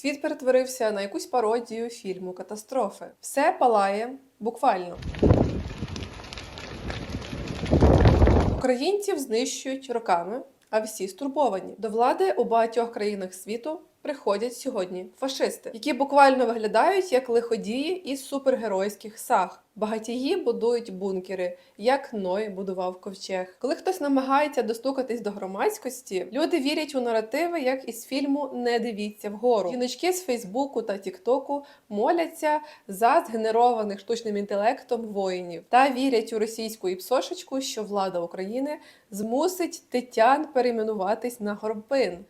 Світ перетворився на якусь пародію фільму катастрофи. Все палає буквально. Українців знищують роками, а всі стурбовані. До влади у багатьох країнах світу приходять сьогодні фашисти, які буквально виглядають як лиходії із супергеройських саг. Багатії будують бункери, як Ной будував ковчег. Коли хтось намагається достукатись до громадськості, люди вірять у наративи, як із фільму Не дивіться вгору. Жіночки з Фейсбуку та Тіктоку моляться за згенерованих штучним інтелектом воїнів та вірять у російську іпсошечку, що влада України змусить тетян перейменуватись на горбин.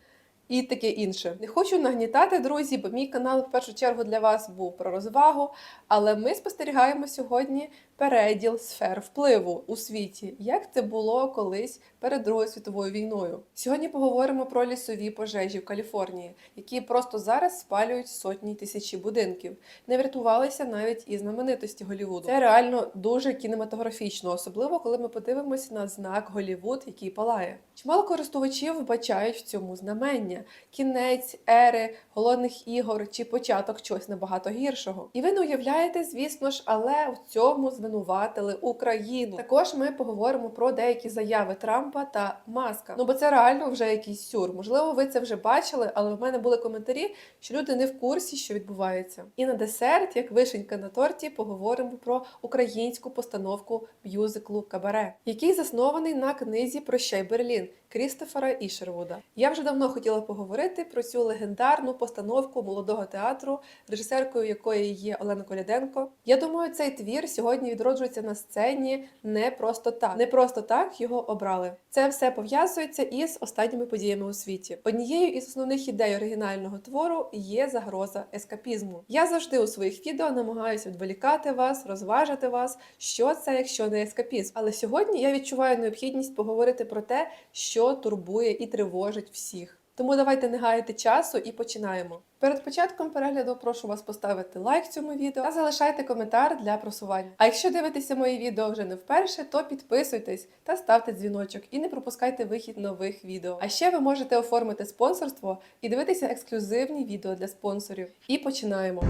І таке інше. Не хочу нагнітати, друзі, бо мій канал в першу чергу для вас був про розвагу. Але ми спостерігаємо сьогодні переділ сфер впливу у світі, як це було колись перед Другою світовою війною. Сьогодні поговоримо про лісові пожежі в Каліфорнії, які просто зараз спалюють сотні тисячі будинків. Не врятувалися навіть і знаменитості Голівуду. Це реально дуже кінематографічно, особливо коли ми подивимося на знак Голівуд, який палає. Чимало користувачів вбачають в цьому знамення, кінець ери, голодних ігор чи початок чогось набагато гіршого. І ви не уявляєте, звісно ж, але в цьому звинуватили Україну. Також ми поговоримо про деякі заяви Трампа та Маска. Ну бо це реально вже якийсь сюр. Можливо, ви це вже бачили, але в мене були коментарі, що люди не в курсі, що відбувається. І на десерт, як вишенька на торті, поговоримо про українську постановку мюзиклу Кабаре, який заснований на книзі Прощай Берлін. Крістофера Ішервуда. Я вже давно хотіла поговорити про цю легендарну постановку молодого театру, режисеркою якої є Олена Коляденко. Я думаю, цей твір сьогодні відроджується на сцені не просто так. Не просто так його обрали. Це все пов'язується із останніми подіями у світі. Однією із основних ідей оригінального твору є загроза ескапізму. Я завжди у своїх відео намагаюся відволікати вас, розважити вас, що це, якщо не ескапізм. Але сьогодні я відчуваю необхідність поговорити про те, що турбує і тривожить всіх. Тому давайте не гаяти часу і починаємо. Перед початком перегляду прошу вас поставити лайк цьому відео та залишайте коментар для просування. А якщо дивитеся мої відео вже не вперше, то підписуйтесь та ставте дзвіночок і не пропускайте вихід нових відео. А ще ви можете оформити спонсорство і дивитися ексклюзивні відео для спонсорів. І починаємо.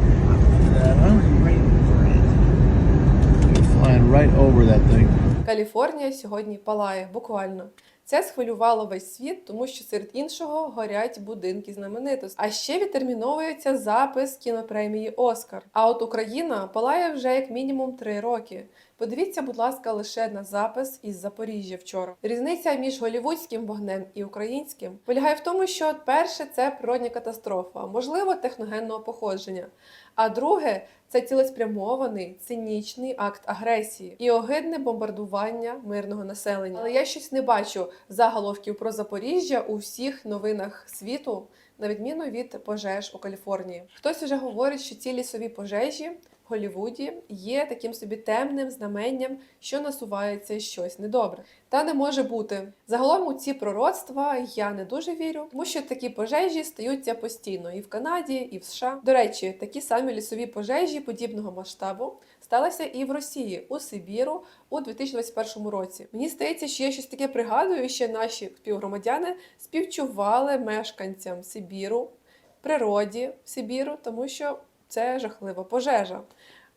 Каліфорнія сьогодні палає буквально. Це схвилювало весь світ, тому що серед іншого горять будинки знаменитостей. А ще відтерміновується запис кінопремії Оскар. А от Україна палає вже як мінімум три роки. Подивіться, будь ласка, лише на запис із Запоріжжя вчора. Різниця між голівудським вогнем і українським полягає в тому, що перше це природня катастрофа, можливо, техногенного походження. А друге це цілеспрямований цинічний акт агресії і огидне бомбардування мирного населення. Але я щось не бачу заголовків про Запоріжжя у всіх новинах світу, на відміну від пожеж у Каліфорнії. Хтось вже говорить, що ці лісові пожежі. Голлівуді є таким собі темним знаменням, що насувається щось недобре. Та не може бути. Загалом у ці пророцтва я не дуже вірю, тому що такі пожежі стаються постійно і в Канаді, і в США. До речі, такі самі лісові пожежі подібного масштабу сталися і в Росії у Сибіру у 2021 році. Мені здається, що я щось таке пригадую, що наші співгромадяни співчували мешканцям Сибіру, природі Сибіру, тому що це жахлива пожежа.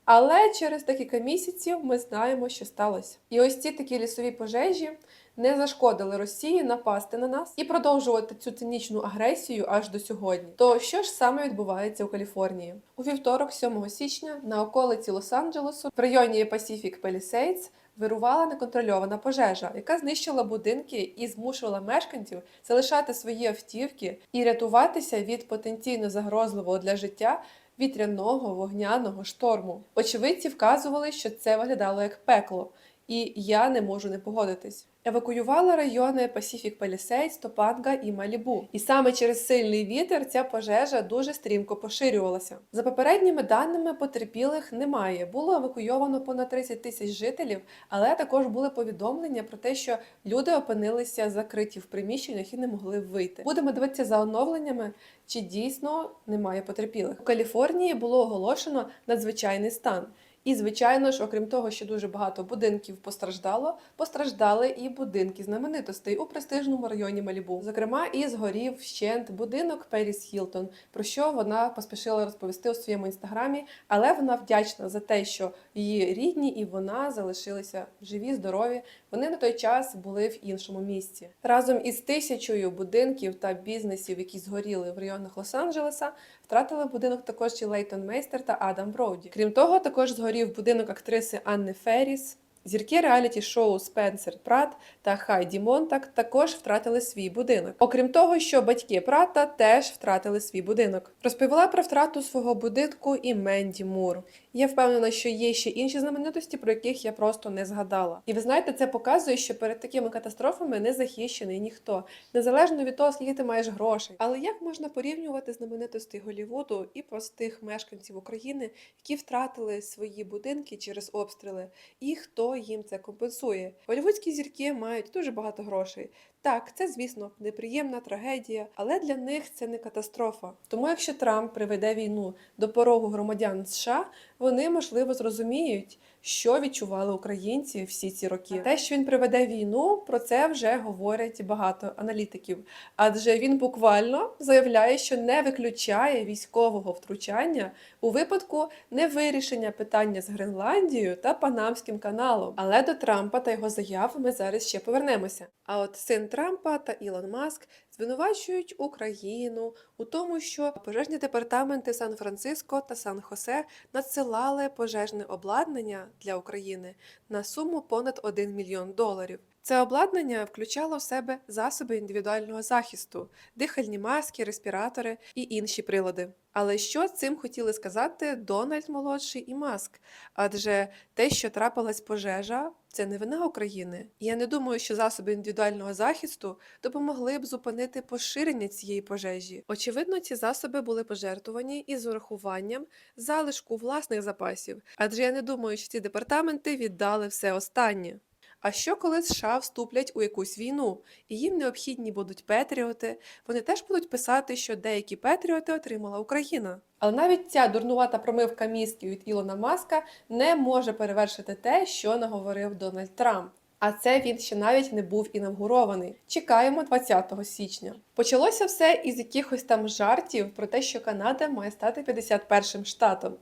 Але через декілька місяців ми знаємо, що сталося. І ось ці такі лісові пожежі не зашкодили Росії напасти на нас і продовжувати цю цинічну агресію аж до сьогодні. То що ж саме відбувається у Каліфорнії? У вівторок, 7 січня, на околиці Лос-Анджелесу в районі Pacific Palisades вирувала неконтрольована пожежа, яка знищила будинки і змушувала мешканців залишати свої автівки і рятуватися від потенційно загрозливого для життя вітряного вогняного шторму. Очевидці вказували, що це виглядало як пекло, і я не можу не погодитись. Евакуювали райони Pacific Palisades, Топанга і Малібу. І саме через сильний вітер ця пожежа дуже стрімко поширювалася. За попередніми даними, потерпілих немає. Було евакуйовано понад 30 тисяч жителів, але також були повідомлення про те, що люди опинилися закриті в приміщеннях і не могли вийти. Будемо дивитися за оновленнями, чи дійсно немає потерпілих. У Каліфорнії було оголошено надзвичайний стан. І звичайно ж, окрім того, що дуже багато будинків постраждало, постраждали і будинки знаменитостей у престижному районі Малібу. Зокрема, і згорів вщент будинок Періс Хілтон, про що вона поспішила розповісти у своєму інстаграмі, але вона вдячна за те, що її рідні і вона залишилися живі, здорові. Вони на той час були в іншому місці. Разом із тисячою будинків та бізнесів, які згоріли в районах Лос-Анджелеса, втратили будинок також і Лейтон Мейстер та Адам Броуді. Крім того, також згорів будинок актриси Анни Ферріс. Зірки реаліті-шоу Спенсер Прат та Хайді Монтак також втратили свій будинок. Окрім того, що батьки Прата теж втратили свій будинок. Розповіла про втрату свого будинку і Менді Мур. Я впевнена, що є ще інші знаменитості, про яких я просто не згадала. І ви знаєте, це показує, що перед такими катастрофами не захищений ніхто, незалежно від того, скільки ти маєш грошей. Але як можна порівнювати знаменитості Голлівуду і простих мешканців України, які втратили свої будинки через обстріли, і хто їм це компенсує? Голлівудські зірки мають дуже багато грошей. Так, це звісно неприємна трагедія, але для них це не катастрофа. Тому, якщо Трамп приведе війну до порогу громадян США, вони можливо зрозуміють, що відчували українці всі ці роки. Те, що він приведе війну, про це вже говорять багато аналітиків, адже він буквально заявляє, що не виключає військового втручання у випадку невирішення питання з Гренландією та Панамським каналом. Але до Трампа та його заяв ми зараз ще повернемося. А от син Трампа та Ілон Маск звинувачують Україну у тому, що пожежні департаменти Сан-Франциско та Сан-Хосе надсилали пожежне обладнання для України на суму понад 1 мільйон доларів. Це обладнання включало в себе засоби індивідуального захисту, дихальні маски, респіратори і інші прилади. Але що цим хотіли сказати Дональд молодший і Маск? Адже те, що трапилась пожежа, це не вина України. Я не думаю, що засоби індивідуального захисту допомогли б зупинити поширення цієї пожежі. Очевидно, ці засоби були пожертвовані із урахуванням залишку власних запасів, адже я не думаю, що ці департаменти віддали все останнє. А що коли США вступлять у якусь війну, і їм необхідні будуть петріоти, вони теж будуть писати, що деякі петріоти отримала Україна. Але навіть ця дурнувата промивка мізків від Ілона Маска не може перевершити те, що наговорив Дональд Трамп. А це він ще навіть не був інавгурований. Чекаємо 20 січня. Почалося все із якихось там жартів про те, що Канада має стати 51-м штатом.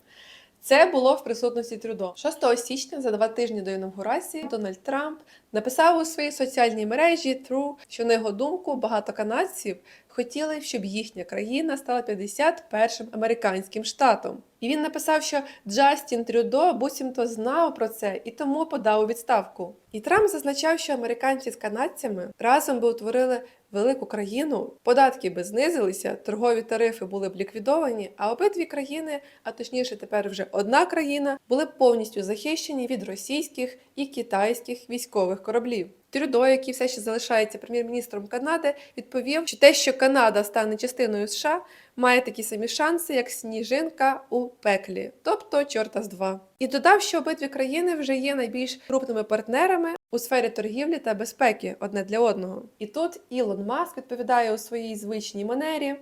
Це було в присутності Трюдо. 6 січня, за два тижні до інавгурації, Дональд Трамп написав у своїй соціальній мережі True, що на його думку багато канадців хотіли, щоб їхня країна стала 51-м американським штатом. І він написав, що Джастін Трюдо буцімто знав про це і тому подав у відставку. І Трамп зазначав, що американці з канадцями разом би утворили велику країну, податки би знизилися, торгові тарифи були б ліквідовані, а обидві країни, а точніше тепер вже одна країна, були б повністю захищені від російських і китайських військових кораблів. Трюдо, який все ще залишається прем'єр-міністром Канади, відповів, що те, що Канада стане частиною США, має такі самі шанси, як сніжинка у пеклі, тобто чорта з два. І додав, що обидві країни вже є найбільш крупними партнерами у сфері торгівлі та безпеки одне для одного. І тут Ілон Маск відповідає у своїй звичній манері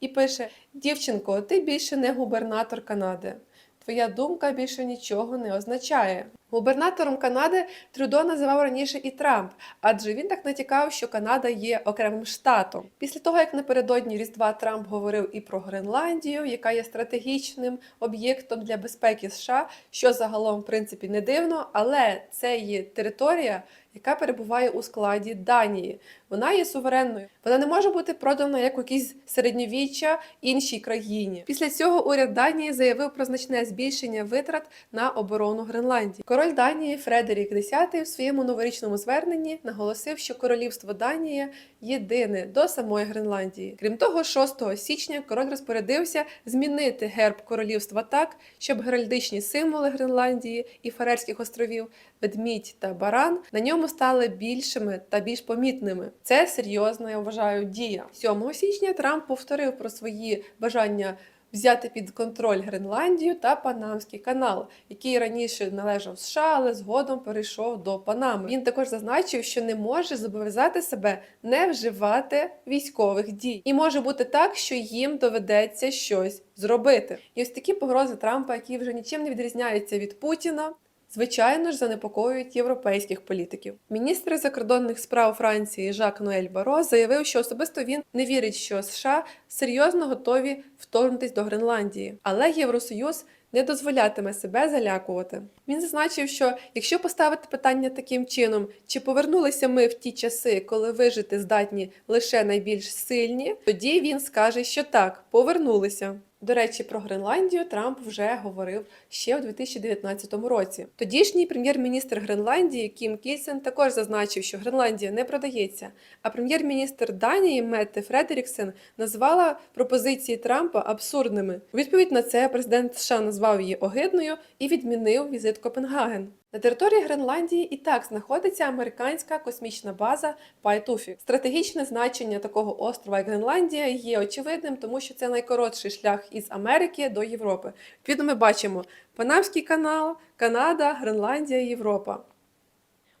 і пише: Дівчинко, ти більше не губернатор Канади. Твоя думка більше нічого не означає. Губернатором Канади Трюдо називав раніше і Трамп, адже він так натякав, що Канада є окремим штатом. Після того, як напередодні Різдва Трамп говорив і про Гренландію, яка є стратегічним об'єктом для безпеки США, що загалом, в принципі, не дивно, але це є територія, яка перебуває у складі Данії. Вона є суверенною. Вона не може бути продана як у якійсь середньовіччя іншій країні. Після цього уряд Данії заявив про значне збільшення витрат на оборону Гренландії. Король Данії Фредерік X в своєму новорічному зверненні наголосив, що королівство Данія єдине до самої Гренландії. Крім того, 6 січня король розпорядився змінити герб королівства так, щоб геральдичні символи Гренландії і Фарерських островів, ведмідь та баран на ньому стали більшими та більш помітними. Це серйозна, я вважаю, дія. 7 січня Трамп повторив про свої бажання взяти під контроль Гренландію та Панамський канал, який раніше належав США, але згодом перейшов до Панами. Він також зазначив, що не може зобов'язати себе не вживати військових дій, і може бути так, що їм доведеться щось зробити. І ось такі погрози Трампа, які вже нічим не відрізняються від Путіна. Звичайно ж, занепокоюють європейських політиків. Міністр закордонних справ Франції Жак Ноель Баро заявив, що особисто він не вірить, що США серйозно готові вторгнутись до Гренландії, але Євросоюз не дозволятиме себе залякувати. Він зазначив, що якщо поставити питання таким чином, чи повернулися ми в ті часи, коли вижити здатні лише найбільш сильні, тоді він скаже, що так, повернулися. До речі, про Гренландію Трамп вже говорив ще у 2019 році. Тодішній прем'єр-міністр Гренландії Кім Кільсен також зазначив, що Гренландія не продається. А прем'єр-міністр Данії Метте Фредеріксен назвала пропозиції Трампа абсурдними. У відповідь на це президент США назвав її огидною і відмінив візит Копенгаген. На території Гренландії і так знаходиться американська космічна база Пайтуфі. Стратегічне значення такого острова, як Гренландія, є очевидним, тому що це найкоротший шлях із Америки до Європи. Відповідно, ми бачимо Панамський канал, Канада, Гренландія, Європа.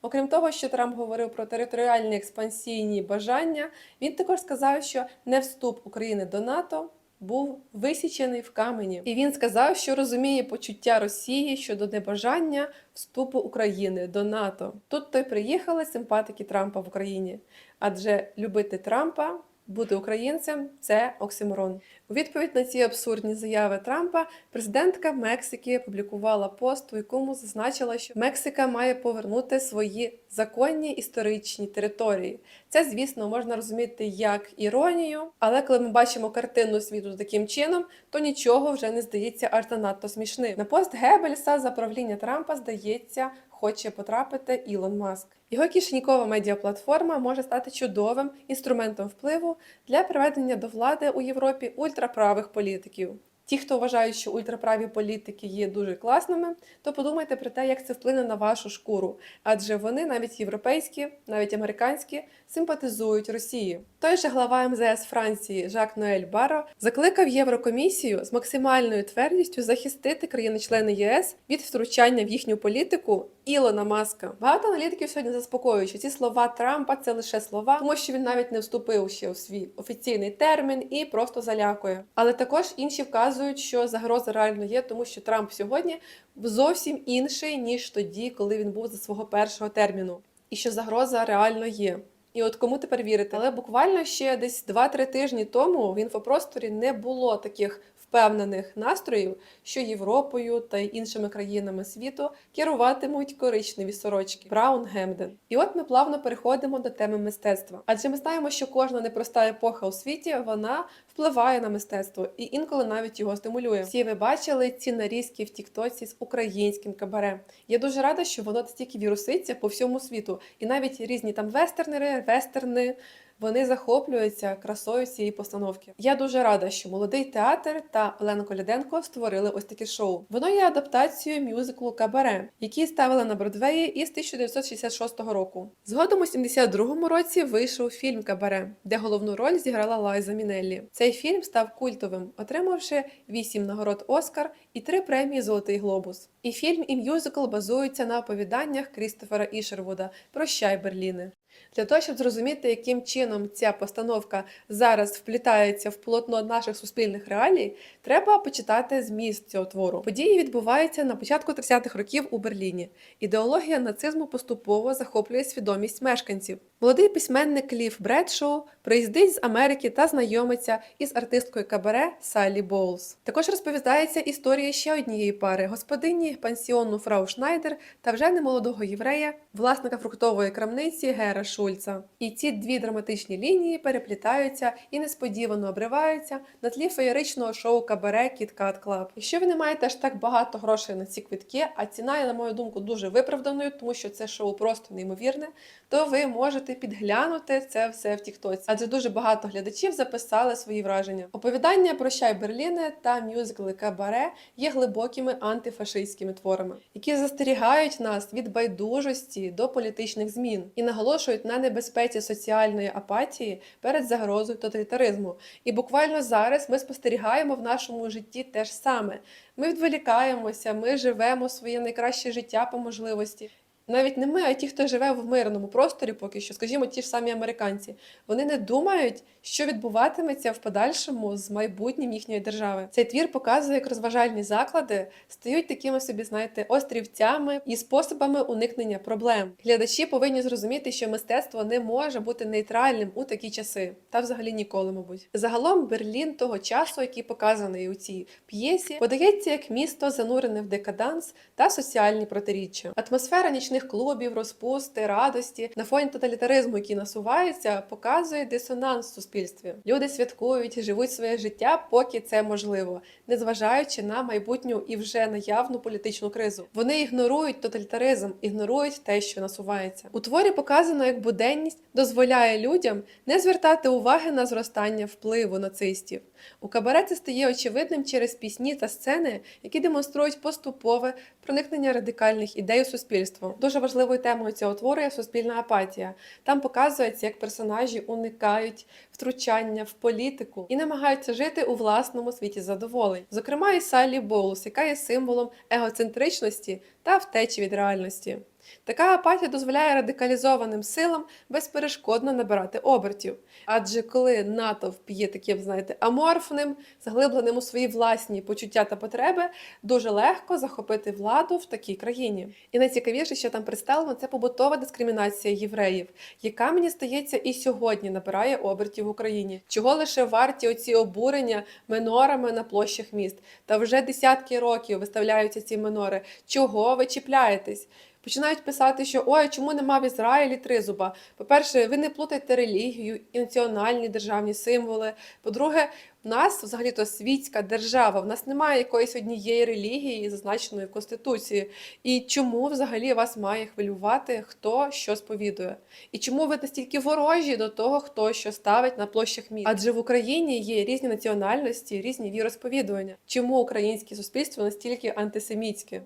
Окрім того, що Трамп говорив про територіальні експансійні бажання, він також сказав, що не вступ України до НАТО був висічений в камені, і він сказав, що розуміє почуття Росії щодо небажання вступу України до НАТО. Тут то й приїхали симпатики Трампа в Україні, адже любити Трампа. Бути українцем це оксиморон. У відповідь на ці абсурдні заяви Трампа президентка Мексики опублікувала пост, у якому зазначила, що Мексика має повернути свої законні історичні території. Це, звісно, можна розуміти як іронію, але коли ми бачимо картину світу таким чином, то нічого вже не здається аж занадто смішним. На пост Геббельса за правління Трампа здається. Хоче потрапити Ілон Маск. Його кишенькова медіаплатформа може стати чудовим інструментом впливу для приведення до влади у Європі ультраправих політиків. Ті, хто вважають, що ультраправі політики є дуже класними, то подумайте про те, як це вплине на вашу шкуру, адже вони, навіть європейські, навіть американські, симпатизують Росії. Той же глава МЗС Франції Жак Ноель Баро закликав Єврокомісію з максимальною твердістю захистити країни-члени ЄС від втручання в їхню політику Ілона Маска. Багато аналітиків сьогодні заспокоюють, що ці слова Трампа це лише слова, тому що він навіть не вступив ще у свій офіційний термін і просто залякує. Але також інші вказують, що загроза реально є, тому що Трамп сьогодні зовсім інший ніж тоді, коли він був за свого першого терміну, і що загроза реально є. І от кому тепер вірити? Але буквально ще десь 2-3 тижні тому в інфопросторі не було таких впевнених настроїв, що Європою та іншими країнами світу керуватимуть коричневі сорочки Браун Гемден. І от ми плавно переходимо до теми мистецтва. Адже ми знаємо, що кожна непроста епоха у світі вона впливає на мистецтво і інколи навіть його стимулює. Всі ви бачили ці нарізки в Тіктоці з українським кабаре. Я дуже рада, що воно настільки віруситься по всьому світу, і навіть різні там вестернери, вестерни. Вони захоплюються красою цієї постановки. Я дуже рада, що молодий театр та Олена Коляденко створили ось таке шоу. Воно є адаптацією мюзиклу Кабаре, який ставили на Бродвеї із 1966 року. Згодом у 72-му році вийшов фільм Кабаре, де головну роль зіграла Лайза Мінеллі. Цей фільм став культовим, отримавши 8 нагород Оскар і 3 премії Золотий глобус. І фільм, і мюзикл базуються на оповіданнях Крістофера Ішервуда Прощай Берліне. Для того, щоб зрозуміти, яким чином ця постановка зараз вплітається в полотно наших суспільних реалій, треба почитати зміст цього твору. Події відбуваються на початку 30-х років у Берліні. Ідеологія нацизму поступово захоплює свідомість мешканців. Молодий письменник Лів Бредшоу приїздить з Америки та знайомиться із артисткою кабаре Саллі Боулс. Також розповідається історія ще однієї пари господині пансіону Фрау Шнайдер та вже немолодого єврея, власника фруктової крамниці Гера Шульца. І ці дві драматичні лінії переплітаються і несподівано обриваються на тлі феєричного шоу Кабаре Кіткат Клаб. Якщо ви не маєте аж так багато грошей на ці квитки, а ціна є, на мою думку, дуже виправданою, тому що це шоу просто неймовірне, то ви можете підглянути це все в Тіктоці. Адже дуже багато глядачів записали свої враження. Оповідання Прощай Берліне та мюзикли Кабаре є глибокими антифашистськими творами, які застерігають нас від байдужості до політичних змін і наголошують наголошують на небезпеці соціальної апатії перед загрозою тоталітаризму. І буквально зараз ми спостерігаємо в нашому житті те ж саме. Ми відволікаємося, ми живемо своє найкраще життя по можливості. Навіть не ми, а ті, хто живе в мирному просторі, поки що, скажімо, ті ж самі американці, вони не думають, що відбуватиметься в подальшому з майбутнім їхньої держави. Цей твір показує, як розважальні заклади стають такими собі, знаєте, острівцями і способами уникнення проблем. Глядачі повинні зрозуміти, що мистецтво не може бути нейтральним у такі часи, та взагалі ніколи, мабуть. Загалом Берлін того часу, який показаний у цій п'єсі, подається як місто, занурене в декаданс та соціальні протиріччя. Атмосфера нічних клубів, розпусти, радості на фоні тоталітаризму, який насувається, показує дисонанс в суспільстві. Люди святкують, живуть своє життя, поки це можливо, незважаючи на майбутню і вже наявну політичну кризу. Вони ігнорують тоталітаризм, ігнорують те, що насувається. У творі показано, як буденність дозволяє людям не звертати уваги на зростання впливу нацистів. У кабаре це стає очевидним через пісні та сцени, які демонструють поступове проникнення радикальних ідей у суспільство. Дуже важливою темою цього твору є суспільна апатія. Там показується, як персонажі уникають втручання в політику і намагаються жити у власному світі задоволень. Зокрема, і Саллі Боулс, яка є символом егоцентричності та втечі від реальності. Така апатія дозволяє радикалізованим силам безперешкодно набирати обертів. Адже коли натовп є таким, знаєте, аморфним, заглибленим у свої власні почуття та потреби, дуже легко захопити владу в такій країні. І найцікавіше, що там представлено, це побутова дискримінація євреїв, яка мені здається і сьогодні набирає обертів в Україні. Чого лише варті оці обурення минорами на площах міст? Та вже десятки років виставляються ці минори. Чого ви чіпляєтесь? Починають писати, що ой, чому нема в Ізраїлі тризуба? По-перше, ви не плутайте релігію і національні державні символи. По-друге, в нас взагалі-то світська держава, в нас немає якоїсь однієї релігії, зазначеної в Конституції. І чому взагалі вас має хвилювати, хто що сповідує? І чому ви настільки ворожі до того, хто що ставить на площах міст? Адже в Україні є різні національності, різні віросповідування. Чому українське суспільство настільки антисемітське?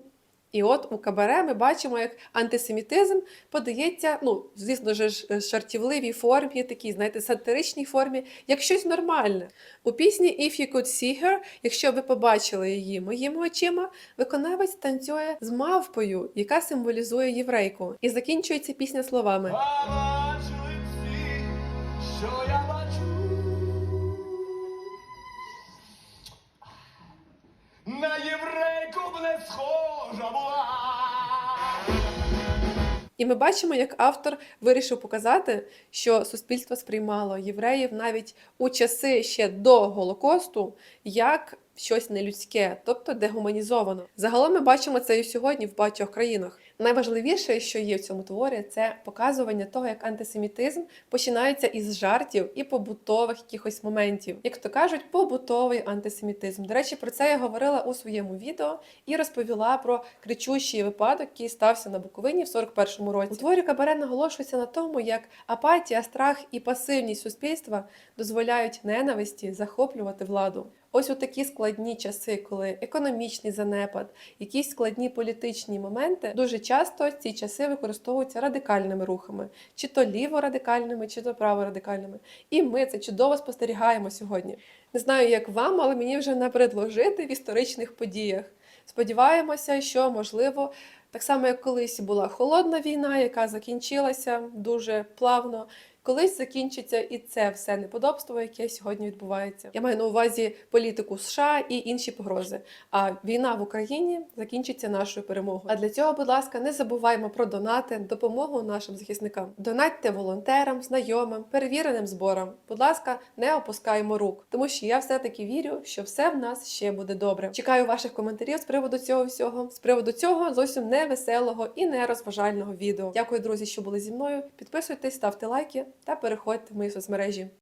І от у кабаре ми бачимо, як антисемітизм подається, ну, звісно ж, жартівливій формі, такій, знаєте, сатиричній формі, як щось нормальне. У пісні If You Could See Her, якщо ви побачили її моїми очима, виконавець танцює з мавпою, яка символізує єврейку. І закінчується пісня словами. Всі, що я бачу. І ми бачимо, як автор вирішив показати, що суспільство сприймало євреїв навіть у часи ще до Голокосту як щось нелюдське, тобто дегуманізовано. Загалом ми бачимо це і сьогодні в багатьох країнах. Найважливіше, що є в цьому творі, це показування того, як антисемітизм починається із жартів і побутових якихось моментів. Як то кажуть, побутовий антисемітизм. До речі, про це я говорила у своєму відео і розповіла про кричущий випадок, який стався на Буковині в 41-му році. У творі Кабаре наголошується на тому, як апатія, страх і пасивність суспільства дозволяють ненависті захоплювати владу. Ось у такі складні часи, коли економічний занепад, якісь складні політичні моменти, дуже часто ці часи використовуються радикальними рухами, чи то ліворадикальними, чи то праворадикальними. І ми це чудово спостерігаємо сьогодні. Не знаю, як вам, але мені вже набридло жити в історичних подіях. Сподіваємося, що можливо. Так само, як колись була холодна війна, яка закінчилася дуже плавно. Колись закінчиться і це все неподобство, яке сьогодні відбувається. Я маю на увазі політику США і інші погрози. А війна в Україні закінчиться нашою перемогою. А для цього, будь ласка, не забуваймо про донати, допомогу нашим захисникам. Донатьте волонтерам, знайомим, перевіреним зборам. Будь ласка, не опускаємо рук, тому що я все-таки вірю, що все в нас ще буде добре. Чекаю ваших коментарів з приводу цього всього, з приводу цього зовсім не веселого і не розважального відео. Дякую, друзі, що були зі мною. Підписуйтесь, ставте лайки та переходьте в мої соцмережі.